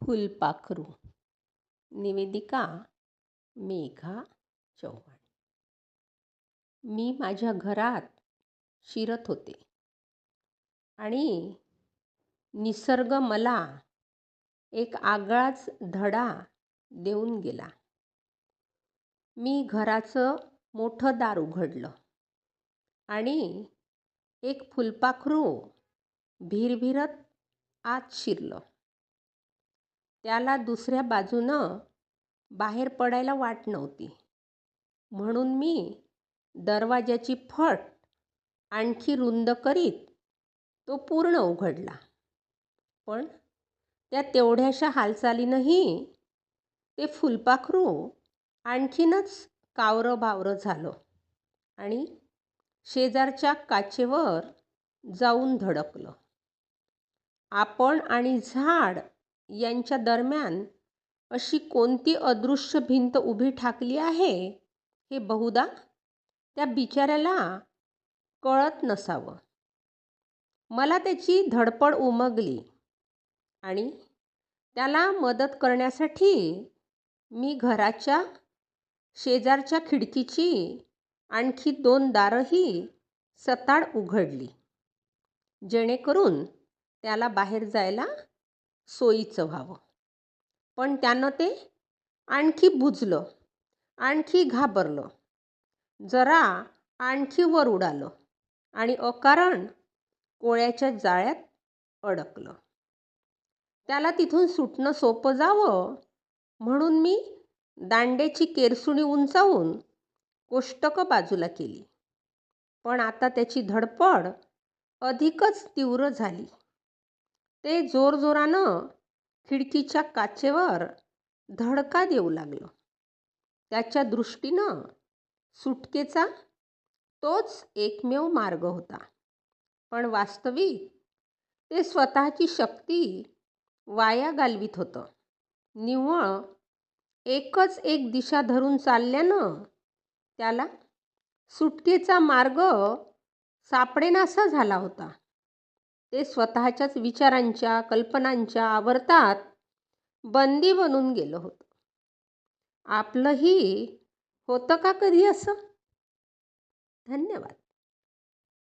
फुलपाखरू निवेदिका मेघा चव्हाण मी माझ्या घरात शिरत होते आणि निसर्ग मला एक आगळाच धडा देऊन गेला. मी घराचं मोठं दार उघडलं आणि एक फुलपाखरू भिरभिरत आत शिरलं. त्याला दुसऱ्या बाजूनं बाहेर पडायला वाट नव्हती. म्हणून मी दरवाज्याची फट आणखी रुंद करीत तो पूर्ण उघडला. पण त्या तेवढ्याशा हालचालीनंही ते फुलपाखरू आणखीनच कावरं बावरं झालं आणि शेजारच्या काचेवर जाऊन धडकलं. आपण आणि झाड यांच्या दरम्यान अशी कोणती अदृश्य भिंत उभी ठाकली आहे हे बहुधा त्या बिचाऱ्याला कळत नसावं. मला त्याची धडपड उमगली आणि त्याला मदत करण्यासाठी मी घराच्या शेजारच्या खिडकीची आणखी दोन दारंही सताड उघडली जेणेकरून त्याला बाहेर जायला सोयीचं व्हावं. पण त्यानं ते आणखी बुजलं आणखी घाबरलं. जरा आणखी वर उडालं आणि अकारण कोळ्याच्या जाळ्यात अडकलं. त्याला तिथून सुटणं सोपं जावं म्हणून मी दांड्याची केरसुणी उंचावून कोष्टकं बाजूला केली. पण आता त्याची धडपड अधिकच तीव्र झाली. ते जोरजोरानं खिडकीच्या काचेवर धडका देऊ लागलं. त्याच्या दृष्टीनं सुटकेचा तोच एकमेव मार्ग होता. पण वास्तविक ते स्वतःची शक्ती वाया घालवीत होतं. निव्वळ एकच एक दिशा धरून चालल्यानं त्याला सुटकेचा मार्ग सापडेनासा झाला होता. ते स्वतःच्याच विचारांच्या कल्पनांच्या आवर्तात बंदी बनून गेलं होतं. आपलंही होतं का कधी असं? धन्यवाद.